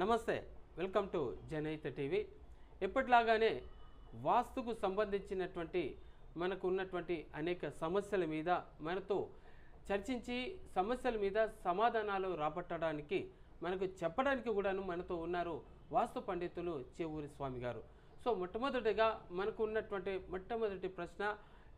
నమస్తే welcome to జనైత TV. ఎప్పటిలాగానే వాస్తుకు సంబంధించినటువంటి మనకు ఉన్నటువంటి అనేక సమస్యల మీద మనతో చర్చించి సమస్యల మీద సమాధానాలు రాబట్టడానికి మనకు చెప్పడానికి కూడాను మనతో ఉన్నారు వాస్తు పండితులు చేవూరి స్వామి గారు. సో మొట్టమొదటిగా మనకు ఉన్నటువంటి మొట్టమొదటి ప్రశ్న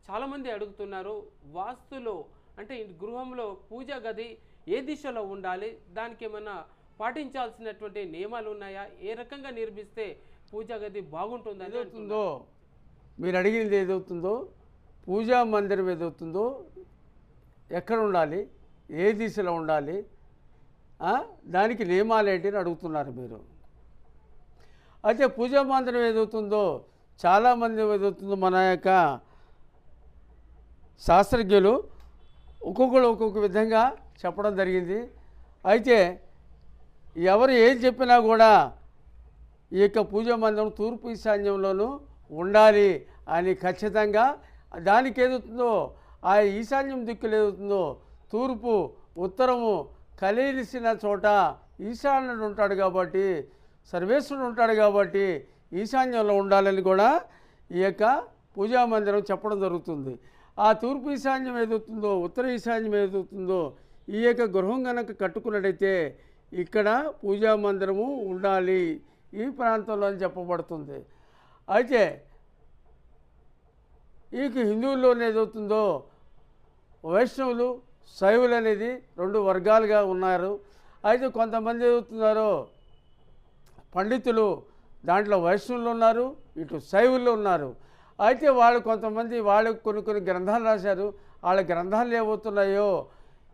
చాలామంది అడుగుతున్నారు వాస్తులో అంటే గృహంలో పూజా గది ఏ దిశలో ఉండాలి? దానికి ఏమైనా పాటించాల్సినటువంటి నియమాలు ఉన్నాయా ఏ రకంగా నిర్మిస్తే పూజా గది బాగుంటుందని అంటున్నారు. ఏదవుతుందో మీరు అడిగినది ఏదవుతుందో పూజా మందిరం ఏదవుతుందో ఎక్కడ ఉండాలి? ఏ దిశలో ఉండాలి? దానికి నియమాలు ఏంటి అని అడుగుతున్నారు మీరు. అయితే పూజా మందిరం ఏదవుతుందో చాలామంది ఏదవుతుందో మన యొక్క శాస్త్రజ్ఞులు ఒక్కొక్కరు ఒక్కొక్క విధంగా చెప్పడం జరిగింది. అయితే ఎవరు ఏం చెప్పినా కూడా ఈ యొక్క పూజా మందిరం తూర్పు ఈశాన్యంలోనూ ఉండాలి అని ఖచ్చితంగా దానికి ఏదవుతుందో ఆ ఈశాన్యం దిక్కులు ఏదవుతుందో తూర్పు ఉత్తరము కలిసిన చోట ఈశాన్యుడు ఉంటాడు కాబట్టి సర్వేశ్వరుడు ఉంటాడు కాబట్టి ఈశాన్యంలో ఉండాలని కూడా ఈ యొక్క పూజా మందిరం చెప్పడం జరుగుతుంది. ఆ తూర్పు ఈశాన్యం ఏదవుతుందో ఉత్తర ఈశాన్యం ఏదవుతుందో ఈ యొక్క గృహం కనుక కట్టుకున్నట్టయితే ఇక్కడ పూజా మందిరము ఉండాలి ఈ ప్రాంతంలో అని చెప్పబడుతుంది. అయితే ఈ హిందువుల్లో ఏదవుతుందో వైష్ణవులు శైవులు అనేది రెండు వర్గాలుగా ఉన్నారు. అయితే కొంతమంది ఏదవుతున్నారో పండితులు దాంట్లో వైష్ణవులు ఉన్నారు ఇటు శైవులు ఉన్నారు. అయితే వాళ్ళు కొంతమంది వాళ్ళు కొన్ని కొన్ని గ్రంథాలు రాశారు. వాళ్ళ గ్రంథాలు ఏమవుతున్నాయో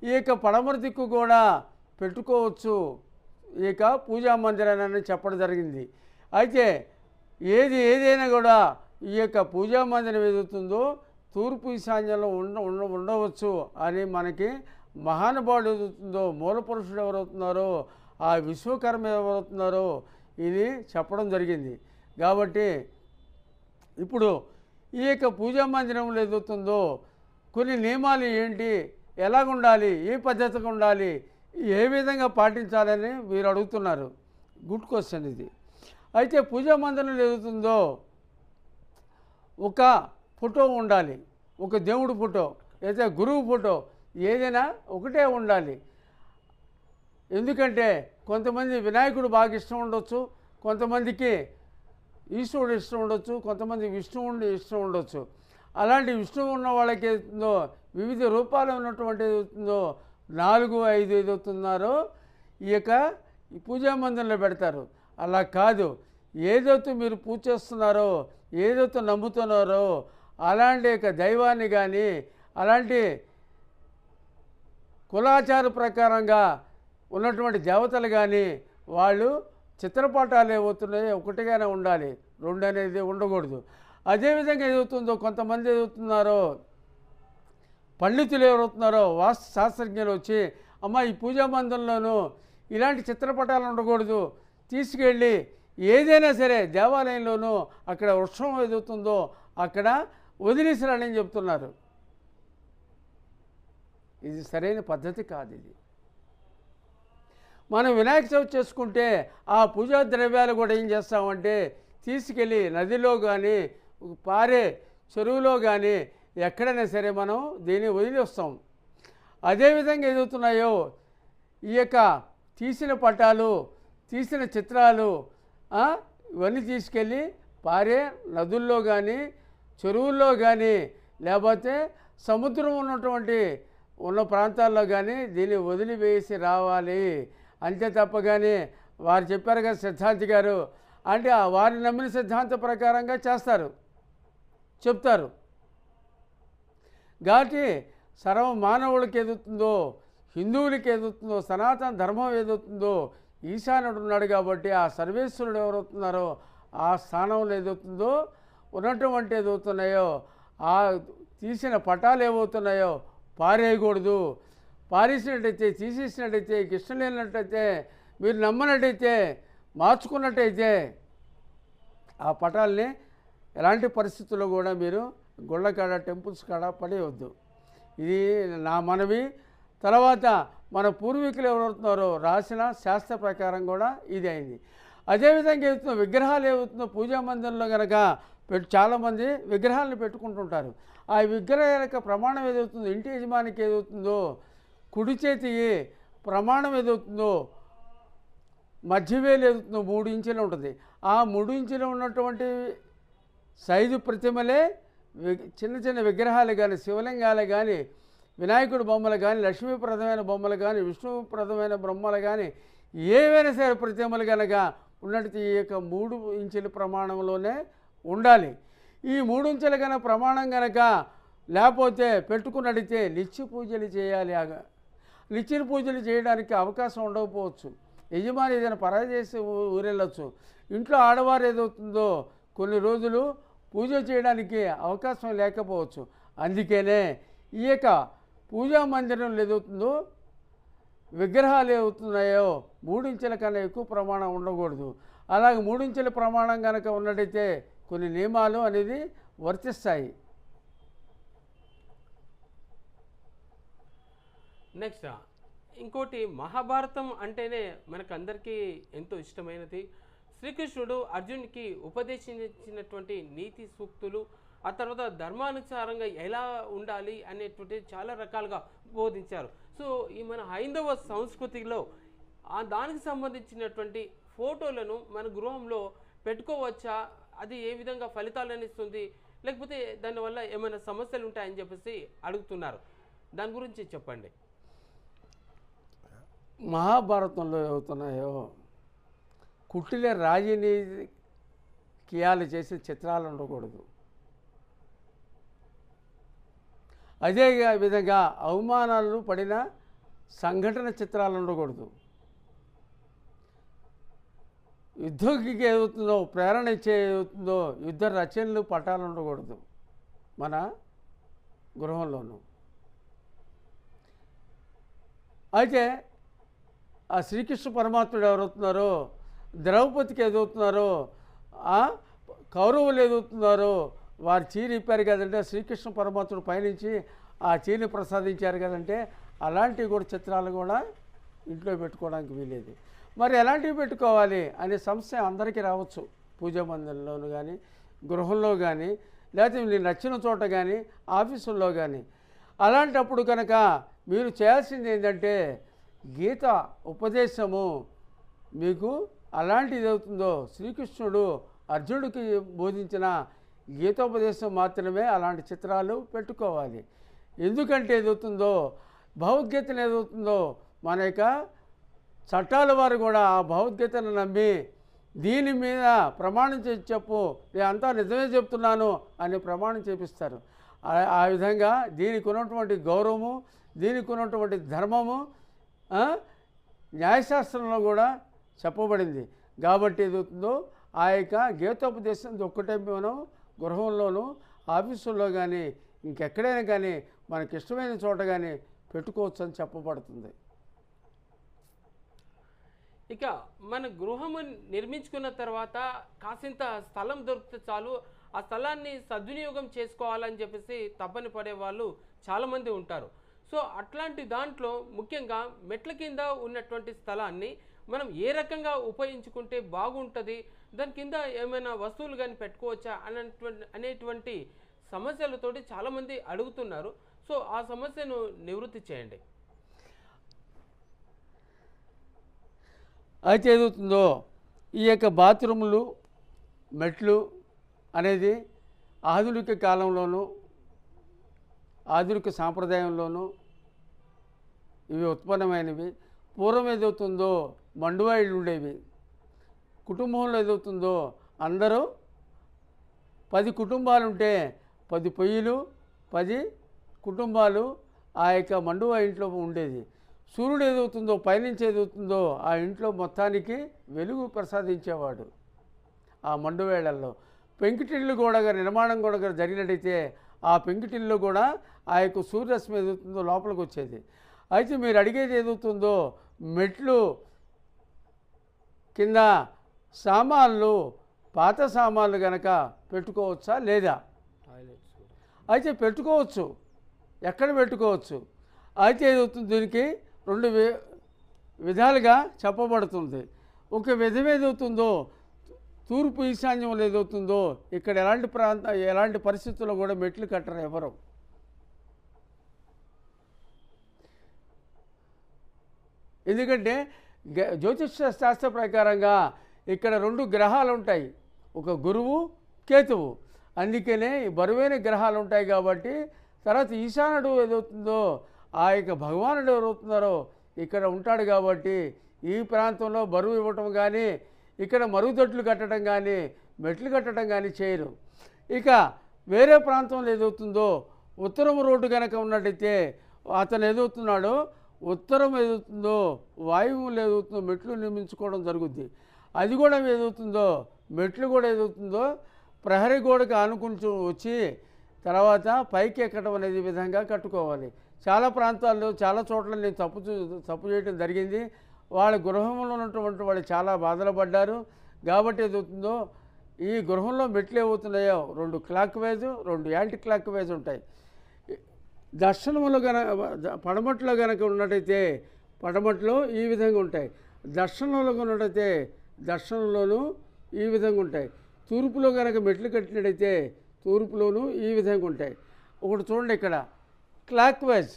ఈ యొక్క పడమర దిక్కు కూడా పెట్టుకోవచ్చు. ఈ యొక్క పూజా మందిరాన్ని చెప్పడం జరిగింది. అయితే ఏది ఏదైనా కూడా ఈ యొక్క పూజా మందిరం ఏదవుతుందో తూర్పు ఈశాన్యంలో ఉండ ఉండ ఉండవచ్చు అని మనకి మహానుభావుడు ఏదవుతుందో మూల పురుషుడు ఎవరవుతున్నారో ఆ విశ్వకర్మ ఎవరవుతున్నారో ఇది చెప్పడం జరిగింది. కాబట్టి ఇప్పుడు ఈ యొక్క పూజా మందిరంలో ఎదుగుతుందో కొన్ని నియమాలు ఏంటి? ఎలాగుండాలి? ఏ పద్ధతిగా ఉండాలి? ఏ విధంగా పాటించాలని మీరు అడుగుతున్నారు. గుడ్ క్వశ్చన్ ఇది. అయితే పూజా మందిరం ఎదుగుతుందో ఒక ఫోటో ఉండాలి. ఒక దేవుడు ఫోటో లేదా గురువు ఫోటో ఏదైనా ఒకటే ఉండాలి. ఎందుకంటే కొంతమంది వినాయకుడు బాగా ఇష్టం ఉండొచ్చు కొంతమందికి ఈశ్వరుడు ఇష్టం ఉండొచ్చు కొంతమంది విష్ణువుని ఇష్టం ఉండొచ్చు. అలాంటి విష్ణువు ఉన్న వాళ్ళకి వివిధ రూపాలు ఉన్నటువంటి ఏదవుతుందో నాలుగు ఐదు ఏదవుతున్నారో ఈ యొక్క పూజా మందిరంలో పెడతారు. అలా కాదు. ఏదైతే మీరు పూజ చేస్తున్నారో ఏదైతే నమ్ముతున్నారో అలాంటి యొక్క దైవాన్ని కానీ అలాంటి కులాచార ప్రకారంగా ఉన్నటువంటి దేవతలు కానీ వాళ్ళు చిత్రపటాలు ఏమవుతున్నాయో ఒకటిగానే ఉండాలి. రెండు అనేది ఉండకూడదు. అదేవిధంగా ఏదవుతుందో కొంతమంది ఏదవుతున్నారో పండితులు ఎవరవుతున్నారో వాస్తు శాస్త్రజ్ఞులు వచ్చి అమ్మ ఈ పూజా మందిరంలోనూ ఇలాంటి చిత్రపటాలు ఉండకూడదు. తీసుకెళ్ళి ఏదైనా సరే దేవాలయంలోనూ అక్కడ వృక్షం ఏదవుతుందో అక్కడ వదిలేసిరాడని చెప్తున్నారు. ఇది సరైన పద్ధతి కాదు ఇది. మనం వినాయక చవితి చేసుకుంటే ఆ పూజా ద్రవ్యాలు కూడా ఏం చేస్తామంటే తీసుకెళ్ళి నదిలో కానీ పారే చెరువులో కానీ ఎక్కడైనా సరే మనం దీన్ని వదిలి వస్తాం అదేవిధంగా ఎదుగుతున్నాయో ఈ యొక్క తీసిన పటాలు తీసిన చిత్రాలు ఇవన్నీ తీసుకెళ్ళి పారే నదుల్లో కానీ చెరువుల్లో కానీ లేకపోతే సముద్రం ఉన్నటువంటి ఉన్న ప్రాంతాల్లో కానీ దీన్ని వదిలివేసి రావాలి. అంతే తప్ప కానీ వారు చెప్పారు కదా సిద్ధాంతి గారు అంటే వారిని నమ్మిన సిద్ధాంత ప్రకారంగా చేస్తారు. చెప్తారు. కాబట్టి సర్వ మానవులకి ఎదుగుతుందో హిందువులకి ఎదుగుతుందో సనాతన ధర్మం ఏదవుతుందో ఈశానుడు ఉన్నాడు కాబట్టి ఆ సర్వేశ్వరుడు ఎవరవుతున్నారో ఆ స్థానంలో ఏదవుతుందో ఉన్నటువంటి ఏదవుతున్నాయో ఆ తీసిన పటాలు ఏమవుతున్నాయో పారేయకూడదు. పారేసినట్టయితే తీసేసినట్టయితే మీకు ఇష్టం లేనట్టయితే మీరు నమ్మనట్టయితే మార్చుకున్నట్టయితే ఆ పటాల్ని ఎలాంటి పరిస్థితుల్లో కూడా మీరు గుళ్ళ కాడ టెంపుల్స్ కాడ పడేయవద్దు ఇది నా మనవి. తర్వాత మన పూర్వీకులు ఎవరవుతున్నారో రాసిన శాస్త్ర ప్రకారం కూడా ఇది అయింది. అదేవిధంగా ఏవుతుందో విగ్రహాలు ఏవుతుందో పూజా మందిరంలో కనుక చాలామంది విగ్రహాలను పెట్టుకుంటుంటారు. ఆ విగ్రహం యొక్క ప్రమాణం ఏదవుతుందో ఇంటి యజమానికి ఏదవుతుందో కుడి చేతి ప్రమాణం ఏదవుతుందో మధ్యవేలు ఏదవుతుందో మూడు ఇంచులు ఉంటుంది. ఆ మూడు ఇంచులు ఉన్నటువంటి సైజు ప్రతిమలే చిన్న చిన్న విగ్రహాలు కానీ శివలింగాలు కానీ వినాయకుడు బొమ్మలు కానీ లక్ష్మీప్రదమైన బొమ్మలు కానీ విష్ణుప్రదమైన బొమ్మలు కానీ ఏవైనా సరే ప్రతిమలు కనుక ఉన్నట్టు ఈ యొక్క మూడు ఇంచుల ప్రమాణంలోనే ఉండాలి. ఈ మూడు ఇంచుల కనుక ప్రమాణం కనుక లేకపోతే పెట్టుకున్నడితే నిత్య పూజలు చేయాలి ఆగ నిత్య పూజలు చేయడానికి అవకాశం ఉండకపోవచ్చు. యజమాని ఏదైనా పరాజేసి చేసి ఊరెళ్ళొచ్చు. ఇంట్లో ఆడవారు ఏదవుతుందో కొన్ని రోజులు పూజ చేయడానికి అవకాశం లేకపోవచ్చు. అందుకనే ఈ యొక్క పూజా మందిరం ఏదవుతుందో విగ్రహాలు ఏమవుతున్నాయో మూడించెల కన్నా ఎక్కువ ప్రమాణం ఉండకూడదు. అలాగే మూడించెల ప్రమాణం కనుక ఉన్నట్టయితే కొన్ని నియమాలు అనేది వర్తిస్తాయి. నెక్స్ట్ ఇంకోటి మహాభారతం అంటేనే మనకు అందరికీ ఎంతో ఇష్టమైనది. శ్రీకృష్ణుడు అర్జున్కి ఉపదేశించినటువంటి నీతి సూక్తులు ఆ తర్వాత ధర్మానుసారంగా ఎలా ఉండాలి అనేటువంటి చాలా రకాలుగా బోధించారు. సో ఈ మన హైందవ సంస్కృతిలో ఆ దానికి సంబంధించినటువంటి ఫోటోలను మన గృహంలో పెట్టుకోవచ్చా? అది ఏ విధంగా ఫలితాలను ఇస్తుంది లేకపోతే దానివల్ల ఏమైనా సమస్యలు ఉంటాయని చెప్పేసి అడుగుతున్నారు. దాని గురించి చెప్పండి. మహాభారతంలో ఏమవుతున్నాయో పుట్టిన రాజీని కియాలు చేసే చిత్రాలు ఉండకూడదు. అదే విధంగా అవమానాలు పడిన సంఘటన చిత్రాలు ఉండకూడదు. యుద్ధంకి ఏమవుతుందో ప్రేరణ ఇచ్చేవుతుందో యుద్ధ రచనలు పటాలు ఉండకూడదు మన గృహంలోనూ. అయితే ఆ శ్రీకృష్ణ పరమాత్ముడు ఎవరవుతున్నారో ద్రౌపదికి ఏదవుతున్నారో కౌరవులు ఏదవుతున్నారో వారు చీర ఇప్పారు కదంటే శ్రీకృష్ణ పరమాత్ముడు పయనించి ఆ చీరని ప్రసాదించారు కదంటే అలాంటివి కూడా చిత్రాలు కూడా ఇంట్లో పెట్టుకోవడానికి వీలేదు మరి ఎలాంటివి పెట్టుకోవాలి అనే సమస్య అందరికీ రావచ్చు. పూజా మందిరంలోనూ కానీ గృహంలో కానీ లేకపోతే మీరు నచ్చిన చోట కానీ ఆఫీసుల్లో కానీ అలాంటప్పుడు కనుక మీరు చేయాల్సింది ఏంటంటే గీత ఉపదేశము మీకు అలాంటిది అవుతుందో? శ్రీకృష్ణుడు అర్జునుడికి బోధించిన గీతోపదేశం మాత్రమే అలాంటి చిత్రాలు పెట్టుకోవాలి. ఎందుకంటే ఏదవుతుందో? భగవద్గీతను ఏదవుతుందో? మన యొక్క చట్టాల వారు కూడా ఆ భగవద్గీతను నమ్మి దీని మీద ప్రమాణం చేసి చెప్పు నేను అంతా నిజమే చెప్తున్నాను అని ప్రమాణం చేపిస్తారు. ఆ- విధంగా దీనికి ఉన్నటువంటి గౌరవము దీనికి ఉన్నటువంటి ధర్మము న్యాయశాస్త్రంలో కూడా చెప్పబడింది. కాబట్టి ఏదవుతుందో ఆ యొక్క గీతోపదేశం ఒక్కటే మనం గృహంలోనూ ఆఫీసుల్లో కానీ ఇంకెక్కడైనా కానీ మనకి ఇష్టమైన చోట కానీ పెట్టుకోవచ్చు అని చెప్పబడుతుంది. ఇక మన గృహము నిర్మించుకున్న తర్వాత కాసింత స్థలం దొరికితే చాలు ఆ స్థలాన్ని సద్వినియోగం చేసుకోవాలని చెప్పేసి తప్పని పడే వాళ్ళు చాలామంది ఉంటారు. సో అట్లాంటి దాంట్లో ముఖ్యంగా మెట్ల కింద ఉన్నటువంటి స్థలాన్ని మనం ఏ రకంగా ఉపయోగించుకుంటే బాగుంటుంది? దాని కింద ఏమైనా వస్తువులు కానీ పెట్టుకోవచ్చా? అనేటువంటి అనేటువంటి సమస్యలతోటి చాలామంది అడుగుతున్నారు. సో ఆ సమస్యను నివృత్తి చేయండి. అయితే ఏదవుతుందో ఈ యొక్క బాత్రూములు మెట్లు అనేది ఆధునిక కాలంలోనూ ఆధునిక సాంప్రదాయంలోనూ ఇవి ఉత్పన్నమైనవి. పూర్వం ఏదవుతుందో మండువాయిలు ఉండేవి కుటుంబంలో ఏదవుతుందో అందరూ పది కుటుంబాలుంటే పది పొయ్యిలు పది కుటుంబాలు ఆ యొక్క మండువా ఇంట్లో ఉండేది. సూర్యుడు ఏదవుతుందో పైనుంచి ఏదవుతుందో ఆ ఇంట్లో మొత్తానికి వెలుగు ప్రసాదించేవాడు ఆ మండువేళల్లో పెంకుటిల్లు కూడా నిర్మాణం కూడా జరిగినట్టయితే ఆ పెంకుటిల్లు కూడా ఆ యొక్క సూర్యరశ్మి ఏదవుతుందో లోపలికి వచ్చేది అయితే మీరు అడిగేది ఏదవుతుందో మెట్లు కింద సామాన్లు పాత సామాన్లు గనక పెట్టుకోవచ్చా లేదా? అయితే పెట్టుకోవచ్చు. ఎక్కడ పెట్టుకోవచ్చు? అయితే ఏదవుతుంది దీనికి? రెండు విధాలుగా చెప్పబడుతుంది. ఒక విధం ఏదవుతుందో తూర్పు ఈశాన్యంలో ఏదవుతుందో ఇక్కడ ఎలాంటి ప్రాంత ఎలాంటి పరిస్థితుల్లో కూడా మెట్లు కట్టరు ఎవరు. ఎందుకంటే జ్యోతిష శాస్త్ర ప్రకారంగా ఇక్కడ రెండు గ్రహాలు ఉంటాయి ఒక గురువు కేతువు. అందుకనే ఈ బరువైన గ్రహాలు ఉంటాయి కాబట్టి తర్వాత ఈశానుడు ఏదవుతుందో ఆ యొక్క భగవానుడు ఎవరవుతున్నారో ఇక్కడ ఉంటాడు కాబట్టి ఈ ప్రాంతంలో బరువు ఇవ్వటం కానీ ఇక్కడ మరుగుదొడ్లు కట్టడం కానీ మెట్లు కట్టడం కానీ చేయరు. ఇక వేరే ప్రాంతంలో ఏదవుతుందో ఉత్తరం రోడ్డు కనుక ఉన్నట్టయితే అతను ఏదవుతున్నాడో? ఉత్తరం ఏదవుతుందో వాయువులు ఏదవుతుందో మెట్లు నిర్మించుకోవడం జరుగుద్ది. అది కూడా ఏదవుతుందో మెట్లు కూడా ఏదవుతుందో ప్రహరీ గోడకు ఆనుకుని వచ్చి తర్వాత పైకి ఎక్కడం అనేది విధంగా కట్టుకోవాలి. చాలా ప్రాంతాల్లో చాలా చోట్ల నేను తప్పు చూ- తప్పు చేయడం జరిగింది. వాళ్ళ గృహంలో ఉన్నటువంటి వాళ్ళు చాలా బాధలు పడ్డారు. కాబట్టి ఏదవుతుందో ఈ గృహంలో మెట్లు ఏమవుతున్నాయో రెండు క్లాక్ వైజ్ రెండు యాంటీ క్లాక్ వైజ్ ఉంటాయి దర్శనంలో గన పడమట్లో కనుక ఉన్నట్టయితే పడమట్లో ఈ విధంగా ఉంటాయి. దర్శనంలో ఉన్నట్టయితే దర్శనంలోనూ ఈ విధంగా ఉంటాయి. తూర్పులో కనుక మెట్లు కట్టినట్టయితే తూర్పులోనూ ఈ విధంగా ఉంటాయి. ఒకటి చూడండి ఇక్కడ. Clock wise.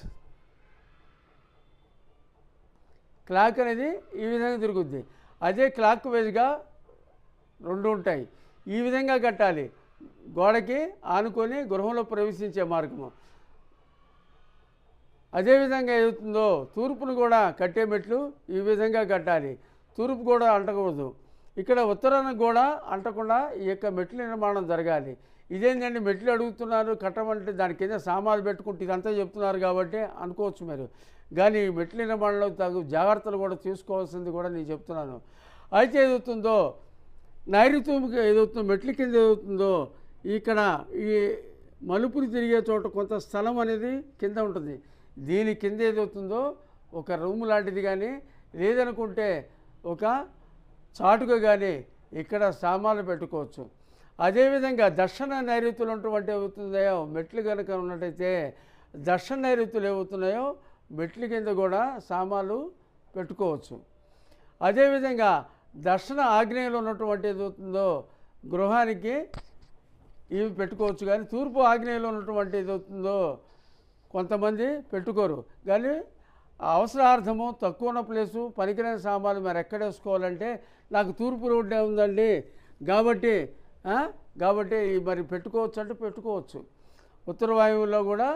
క్లాక్ అనేది ఈ విధంగా తిరుగుద్ది. అదే క్లాక్ వైజ్గా రెండు ఉంటాయి. ఈ విధంగా కట్టాలి. గోడకి ఆనుకొని గృహంలో ప్రవేశించే మార్గము. అదేవిధంగా ఏదవుతుందో తూర్పును కూడా కట్టే మెట్లు ఈ విధంగా కట్టాలి. తూర్పు కూడా అంటకూడదు. ఇక్కడ ఉత్తరానికి కూడా అంటకుండా ఈ యొక్క మెట్ల నిర్మాణం జరగాలి. ఇదేంటండి మెట్లు అడుగుతున్నారు కట్టమంటే దాని కింద సామాన్లు పెట్టుకుంటే ఇదంతా చెప్తున్నారు కాబట్టి అనుకోవచ్చు మీరు. కానీ ఈ మెట్ల నిర్మాణంలో తగు జాగ్రత్తలు కూడా తీసుకోవాల్సింది కూడా నేను చెప్తున్నాను. అయితే ఏదవుతుందో నైరుతూముకి ఏదవుతుందో మెట్ల కింద ఏదవుతుందో ఇక్కడ ఈ మలుపులు తిరిగే చోట కొంత స్థలం అనేది కింద ఉంటుంది. దీని కింద ఏదవుతుందో ఒక రూమ్ లాంటిది కానీ లేదనుకుంటే ఒక చాటుగా కానీ ఇక్కడ సామాన్లు పెట్టుకోవచ్చు. అదేవిధంగా దర్శన నైరుతులు ఉన్నటువంటి ఏమవుతుందో మెట్లు కనుక ఉన్నట్టయితే దర్శన నైరుతులు ఏమవుతున్నాయో మెట్ల కింద కూడా సామాన్లు పెట్టుకోవచ్చు. అదేవిధంగా దర్శన ఆగ్నేయంలో ఉన్నటువంటి ఏదవుతుందో గృహానికి ఇవి పెట్టుకోవచ్చు కానీ తూర్పు ఆగ్నేయంలో ఉన్నటువంటి ఏదవుతుందో కొంతమంది పెట్టుకోరు. కానీ అవసరార్థము తక్కువ ఉన్న ప్లేసు పనికిరాని సామాన్లు మరి ఎక్కడ వేసుకోవాలంటే నాకు తూర్పు రోడ్డే ఉందండి. కాబట్టి కాబట్టి మరి పెట్టుకోవచ్చు అంటే పెట్టుకోవచ్చు. ఉత్తర వాయువుల్లో కూడా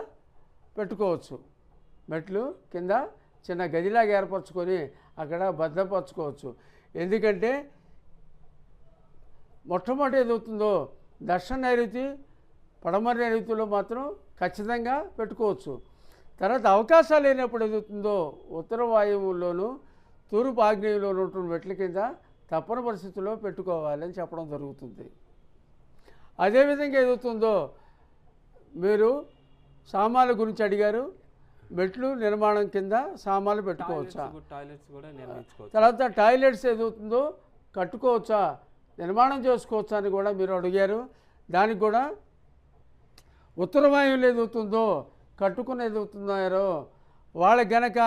పెట్టుకోవచ్చు. మెట్లు కింద చిన్న గదిలాగా ఏర్పరచుకొని అక్కడ భద్రపరచుకోవచ్చు. ఎందుకంటే మొట్టమొదటి ఏదవుతుందో దర్శన నైరుతి పడమర నైరుతిలో మాత్రం ఖచ్చితంగా పెట్టుకోవచ్చు. తర్వాత అవకాశాలు లేనప్పుడు ఏదవుతుందో ఉత్తర వాయువుల్లోనూ తూర్పు ఆగ్నేయంలో ఉన్నటువంటి మెట్ల కింద తప్పని పరిస్థితుల్లో పెట్టుకోవాలని చెప్పడం జరుగుతుంది. అదేవిధంగా ఏదవుతుందో మీరు సామాన్ల గురించి అడిగారు మెట్లు నిర్మాణం కింద సామాన్లు పెట్టుకోవచ్చా? తర్వాత టాయిలెట్స్ ఏదవుతుందో కట్టుకోవచ్చా? నిర్మాణం చేసుకోవచ్చా అని కూడా మీరు అడిగారు. దానికి కూడా ఉత్తర వాయువులు ఏదవుతుందో కట్టుకుని ఏదవుతున్నారో వాళ్ళ గనక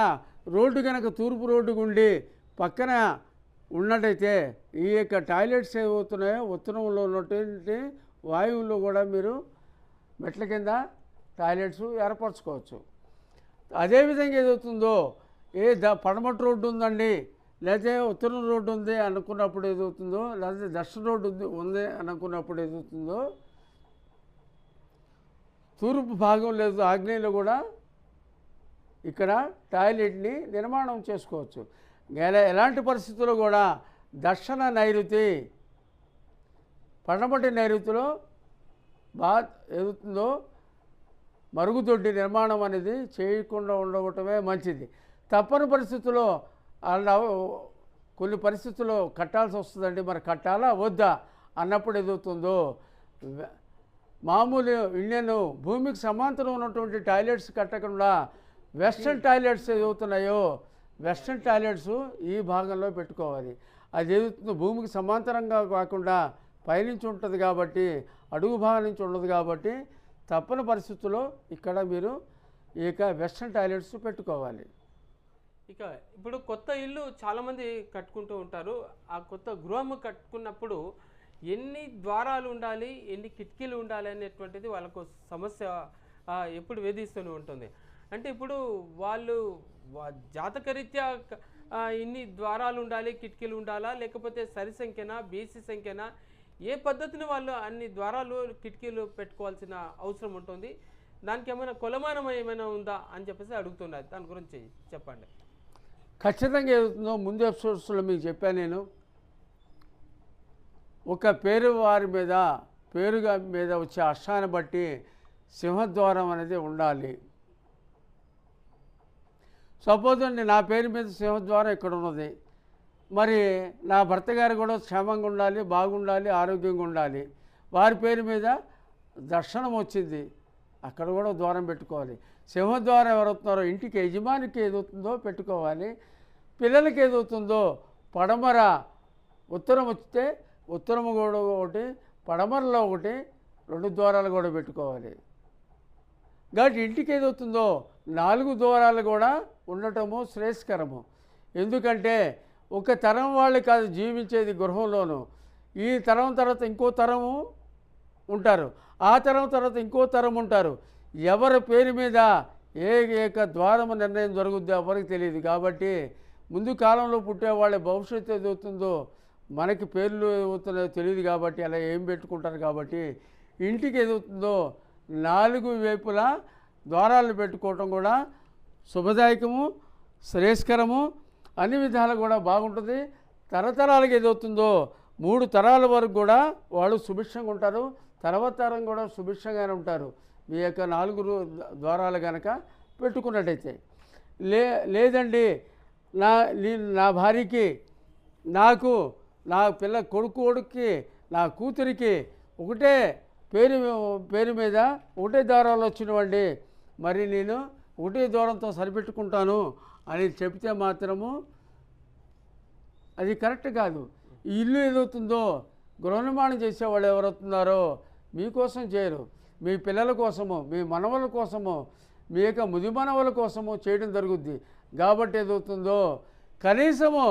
రోడ్డు గనక తూర్పు రోడ్డు గుండి పక్కన ఉన్నట్టయితే ఈ యొక్క టాయిలెట్స్ ఏవవుతున్నాయో ఉత్తరంలో ఉన్నటువంటి వాయువుల్లో కూడా మీరు మెట్ల కింద టాయిలెట్స్ ఏర్పరచుకోవచ్చు. అదేవిధంగా ఏదవుతుందో ఏ ద పడమటి రోడ్డు ఉందండి లేకపోతే ఉత్తరం రోడ్డు ఉంది అనుకున్నప్పుడు ఏదవుతుందో లేకపోతే దక్షిణ రోడ్డు ఉంది ఉంది అనుకున్నప్పుడు ఏదవుతుందో తూర్పు భాగం లేదు ఆగ్నేయంలో కూడా ఇక్కడ టాయిలెట్ని నిర్మాణం చేసుకోవచ్చు. ఎలాంటి పరిస్థితుల్లో కూడా దర్శన నైరుతి పడమటి నైరుతిలో బాగా ఎదుగుతుందో మరుగుదొడ్డి నిర్మాణం అనేది చేయకుండా ఉండటమే మంచిది. తప్పని పరిస్థితుల్లో అలా కొన్ని పరిస్థితుల్లో కట్టాల్సి వస్తుందండి. మరి కట్టాలా వద్దా అన్నప్పుడు ఎదుగుతుందో మామూలు ఇండియన్ భూమికి సమాంతరం ఉన్నటువంటి టాయిలెట్స్ కట్టకుండా వెస్ట్రన్ టాయిలెట్స్ ఏదవుతున్నాయో వెస్ట్రన్ టాయిలెట్స్ ఈ భాగంలో పెట్టుకోవాలి. అది ఏదవుతుందో భూమికి సమాంతరంగా కాకుండా పైనుంచి ఉంటుంది కాబట్టి అడుగు భాగం నుంచి ఉండదు కాబట్టి తప్పని పరిస్థితుల్లో ఇక్కడ మీరు ఇక వెస్ట్రన్ టాయిలెట్స్ పెట్టుకోవాలి. ఇక ఇప్పుడు కొత్త ఇల్లు చాలామంది కట్టుకుంటూ ఉంటారు. ఆ కొత్త గృహము కట్టుకున్నప్పుడు ఎన్ని ద్వారాలు ఉండాలి ఎన్ని కిటికీలు ఉండాలి అనేటువంటిది వాళ్ళకు సమస్య ఎప్పుడు వేధిస్తూనే ఉంటుంది. అంటే ఇప్పుడు వాళ్ళు జాతకరీత్యా ఇన్ని ద్వారాలు ఉండాలి కిటికీలు ఉండాలా లేకపోతే సరి సంఖ్యనా బీసీ సంఖ్యనా ఏ పద్ధతిని వాళ్ళు అన్ని ద్వారాలు కిటికీలు పెట్టుకోవాల్సిన అవసరం ఉంటుంది? దానికి ఏమైనా కొలమానం ఏమైనా ఉందా అని చెప్పేసి అడుగుతున్నారు. దాని గురించి చెప్పండి. ఖచ్చితంగా ఏదో ముందు ఎపిసోడ్స్లో మీకు చెప్పాను నేను. ఒక పేరు వారి మీద పేరుగా మీద వచ్చే అష్టాన్ని బట్టి సింహద్వారం అనేది ఉండాలి. సపోజ్ అండి నా పేరు మీద సింహద్వారం ఇక్కడ ఉన్నది. మరి నా భర్త గారు కూడా క్షేమంగా ఉండాలి బాగుండాలి ఆరోగ్యంగా ఉండాలి. వారి పేరు మీద దర్శనం వచ్చింది. అక్కడ కూడా ద్వారం పెట్టుకోవాలి. సింహద్వారం ఎవరవుతున్నారో ఇంటికి యజమానికి ఏదవుతుందో పెట్టుకోవాలి. పిల్లలకి ఏదవుతుందో పడమర ఉత్తరం వస్తే ఉత్తరం కూడా ఒకటి పడమరలో ఒకటి రెండు ద్వారాలు కూడా పెట్టుకోవాలి. కాబట్టి ఇంటికి ఏదవుతుందో నాలుగు ద్వారాలు కూడా ఉండటము శ్రేయస్కరము. ఎందుకంటే ఒక తరం వాళ్ళు కాదు జీవించేది గృహంలోనూ. ఈ తరం తర్వాత ఇంకో తరము ఉంటారు. ఆ తరం తర్వాత ఇంకో తరం ఉంటారు. ఎవరి పేరు మీద ఏ ఏక ద్వారము నిర్ణయం జరుగుద్దో ఎవరికి తెలియదు. కాబట్టి ముందు కాలంలో పుట్టే వాళ్ళ భవిష్యత్తు ఏదవుతుందో మనకి పేర్లు ఏమవుతున్నాయో తెలియదు కాబట్టి అలా ఏం పెట్టుకుంటారు కాబట్టి ఇంటికి ఏదవుతుందో నాలుగు వైపులా ద్వారాలు పెట్టుకోవటం కూడా శుభదాయకము శ్రేయస్కరము అన్ని విధాలు కూడా బాగుంటుంది. తరతరాలకు ఏదవుతుందో మూడు తరాల వరకు కూడా వాళ్ళు సుభిక్షంగా ఉంటారు. తర్వాత తరం కూడా సుభిక్షంగానే ఉంటారు. మీ యొక్క నాలుగు ద్వారాలు కనుక పెట్టుకున్నట్టయితే. లే లేదండి నా నీ- నా భార్యకి నాకు నా పిల్ల కొడుకు కొడుక్కి నా కూతురికి ఒకటే పేరు పేరు మీద ఒకటే దారాలు వచ్చినవండి మరి నేను ఒకటే దూరంతో సరిపెట్టుకుంటాను అని చెప్తే మాత్రము అది కరెక్ట్ కాదు. ఈ ఇల్లు ఏదవుతుందో గృహ నిర్మాణం చేసేవాళ్ళు ఎవరవుతున్నారో మీకోసం చేయరు. మీ పిల్లల కోసము మీ మనవల కోసము మీ యొక్క ముది మనవల కోసము చేయడం జరుగుద్ది. కాబట్టి ఏదవుతుందో కనీసము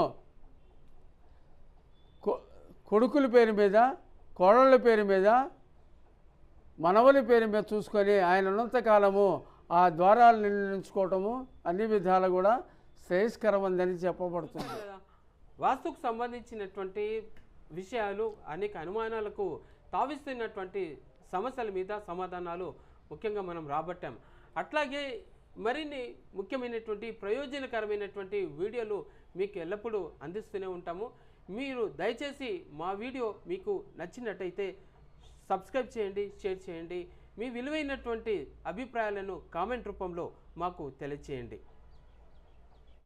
కొడుకుల పేరు మీద కోడళ్ళ పేరు మీద మనవల పేరు మీద చూసుకొని ఆయన ఉన్నంతకాలము ఆ ద్వారాలు నిర్ణయించుకోవటము అన్ని విధాలు కూడా శ్రేయస్కరమందని చెప్పబడుతుంది. వాస్తుకు సంబంధించినటువంటి విషయాలు అనేక అనుమానాలకు తావిస్తున్నటువంటి సమస్యల మీద సమాధానాలు ముఖ్యంగా మనం రాబట్టాం. అట్లాగే మరిన్ని ముఖ్యమైనటువంటి ప్రయోజనకరమైనటువంటి వీడియోలు మీకు ఎల్లప్పుడూ అందిస్తూనే ఉంటాము. మీరు దయచేసి మా వీడియో మీకు నచ్చినట్టయితే సబ్స్క్రైబ్ చేయండి షేర్ చేయండి. మీ విలువైనటువంటి అభిప్రాయాలను కామెంట్ రూపంలో మాకు తెలియచేయండి.